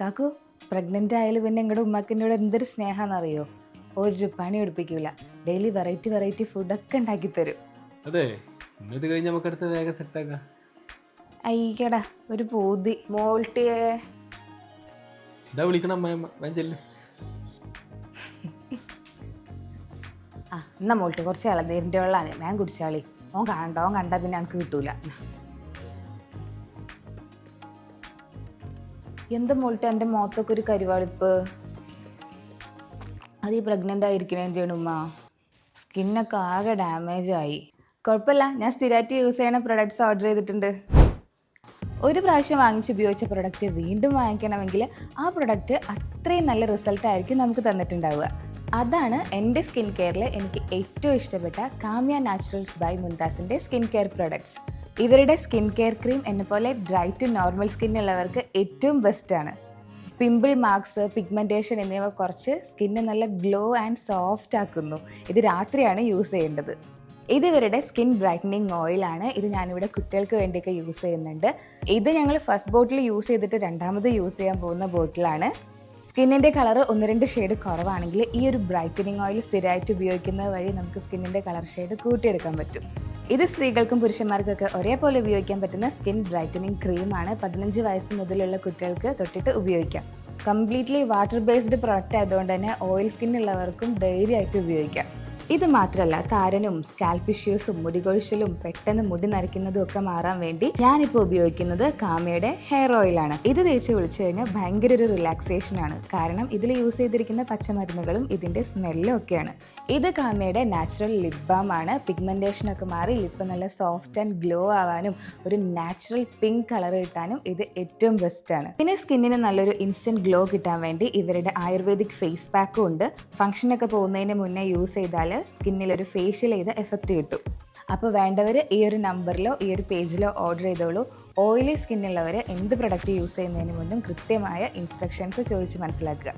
കാക്കു pregnant ആയാലും പിന്നെ നിങ്ങളുടെ ഉമ്മാക്കിനോട് എന്തൊരു സ്നേഹമാണെന്നറിയോ ഒരു പണി എടുപ്പിക്കൂല. ഡെയിലി വെറൈറ്റി വെറൈറ്റി ഫുഡൊക്കെ ഉണ്ടാക്കി തരും. അതെ ഇന്നത് കഴിഞ്ഞ് നമുക്ക് അടുത്ത വേഗം സെറ്റ് ആക്കാം. അയ്യടാ ഒരു പൂതി. മോൾട്ടിയെ. ഇതാ വിളിക്കണം അമ്മയമ്മ ഞാൻ ചെല്ല്. ആ എന്നാ മോൾട്ട് കുറച്ച് ഇളനീരിന്റെ വെള്ളമാണ്. ഞാൻ കുടിച്ചാളി. ഓൻ കാണണ്ട ഓൻ കണ്ടാൽ പിന്നെ എനിക്ക് കിട്ടൂല. എന്താ മോൾട്ട് എന്റെ മുഖത്തൊക്കെ ഒരു കരുവാളിപ്പ്? അത് ഈ പ്രഗ്നന്റ് ആയിരിക്കണേന്റെയാണ് ഉമ്മ. സ്കിന്നൊക്കെ ആകെ ഡാമേജ് ആയി. കുഴപ്പമില്ല ഞാൻ സ്ഥിരമായിട്ട് യൂസ് ചെയ്യണ പ്രൊഡക്ട്സ് ഓർഡർ ചെയ്തിട്ടുണ്ട്. ഒരു പ്രാവശ്യം വാങ്ങിച്ച് ഉപയോഗിച്ച പ്രൊഡക്റ്റ് വീണ്ടും വാങ്ങിക്കണമെങ്കിൽ ആ പ്രൊഡക്റ്റ് അത്രയും നല്ല റിസൾട്ട് ആയിരിക്കും നമുക്ക് തന്നിട്ടുണ്ടാവുക. അതാണ് എന്റെ സ്കിൻ കെയറിൽ എനിക്ക് ഏറ്റവും ഇഷ്ടപ്പെട്ട കാമ്യ നാച്ചുറൽസ് ബൈ മുന്താസിന്റെ സ്കിൻ കെയർ പ്രൊഡക്ട്സ് ഇവരുടെ സ്കിൻ കെയർ ക്രീം എന്നെ പോലെ ഡ്രൈ ടു നോർമൽ സ്കിൻ ഉള്ളവർക്ക് ഏറ്റവും ആണ്. പിമ്പിൾ മാർക്സ് പിഗ്മെന്റേഷൻ എന്നിവ കുറച്ച് സ്കിന്ന് നല്ല ഗ്ലോ ആൻഡ് സോഫ്റ്റ് ആക്കുന്നു. ഇത് രാത്രിയാണ് യൂസ് ചെയ്യേണ്ടത്. ഇത് ഇവരുടെ സ്കിൻ ബ്രൈറ്റനിങ് ഓയിലാണ് ഇത് ഞാനിവിടെ കുട്ടികൾക്ക് വേണ്ടിയൊക്കെ യൂസ് ചെയ്യുന്നുണ്ട്. ഇത് ഞങ്ങൾ ഫസ്റ്റ് ബോട്ടിൽ യൂസ് ചെയ്തിട്ട് രണ്ടാമത് യൂസ് ചെയ്യാൻ പോകുന്ന ബോട്ടിലാണ് സ്കിന്നിന്റെ കളർ ഒന്ന് രണ്ട് ഷെയ്ഡ് കുറവാണെങ്കിൽ ഈ ഒരു ബ്രൈറ്റനിങ് ഓയിൽ സ്ഥിരമായിട്ട് ഉപയോഗിക്കുന്നത് വഴി നമുക്ക് സ്കിന്നിന്റെ കളർ ഷെയ്ഡ് കൂട്ടിയെടുക്കാൻ പറ്റും. ഇത് സ്ത്രീകൾക്കും പുരുഷന്മാർക്കൊക്കെ ഒരേപോലെ ഉപയോഗിക്കാൻ പറ്റുന്ന സ്കിൻ ബ്രൈറ്റനിങ് ക്രീമാണ്. പതിനഞ്ച് വയസ്സ് മുതലുള്ള കുട്ടികൾക്ക് തൊട്ടിട്ട് ഉപയോഗിക്കാം. കംപ്ലീറ്റ്ലി വാട്ടർ ബേസ്ഡ് പ്രൊഡക്റ്റ് ആയതുകൊണ്ട് തന്നെ ഓയിൽ സ്കിൻ ഉള്ളവർക്കും ധൈര്യമായിട്ട് ഉപയോഗിക്കാം. ഇത് മാത്രമല്ല താരനും സ്കാൽപ് ഇഷ്യൂസും മുടികൊഴിച്ചിലും പെട്ടെന്ന് മുടി നരയ്ക്കുന്നതും ഒക്കെ മാറാൻ വേണ്ടി ഞാനിപ്പോൾ ഉപയോഗിക്കുന്നത് കാമയുടെ ഹെയർ ഓയിലാണ് ഇത് തേച്ച് വിളിച്ചു കഴിഞ്ഞാൽ ഭയങ്കര ഒരു റിലാക്സേഷൻ ആണ്. കാരണം ഇതിൽ യൂസ് ചെയ്തിരിക്കുന്ന പച്ചമരുന്നുകളും ഇതിന്റെ സ്മെല്ലും ഒക്കെയാണ്. ഇത് കാമയുടെ നാച്ചുറൽ ലിപ് ബാം ആണ്. ഒക്കെ മാറി ലിപ്പ് നല്ല സോഫ്റ്റ് ആൻഡ് ഗ്ലോ ആവാനും ഒരു നാച്ചുറൽ പിങ്ക് കളർ കിട്ടാനും ഇത് ഏറ്റവും ബെസ്റ്റ് ആണ്. പിന്നെ സ്കിന്നിന് നല്ലൊരു ഇൻസ്റ്റന്റ് ഗ്ലോ കിട്ടാൻ വേണ്ടി ഇവരുടെ ആയുർവേദിക് ഫേസ് പാക്കും ഉണ്ട്. ഫംഗ്ഷനൊക്കെ പോകുന്നതിന് മുന്നേ യൂസ് ചെയ്താൽ സ്കിന്നിൽ ഒരു ഫേഷ്യൽ ചെയ്ത എഫക്റ്റ് കിട്ടും. അപ്പോൾ വേണ്ടവർ ഈ ഒരു നമ്പറിലോ ഈ ഒരു പേജിലോ ഓർഡർ ചെയ്തോളൂ. ഓയിലി സ്കിന്നുള്ളവർ എന്ത് പ്രൊഡക്റ്റ് യൂസ് ചെയ്യുന്നതിന് മുന്നും കൃത്യമായ ഇൻസ്ട്രക്ഷൻസ് ചോദിച്ച് മനസ്സിലാക്കുക.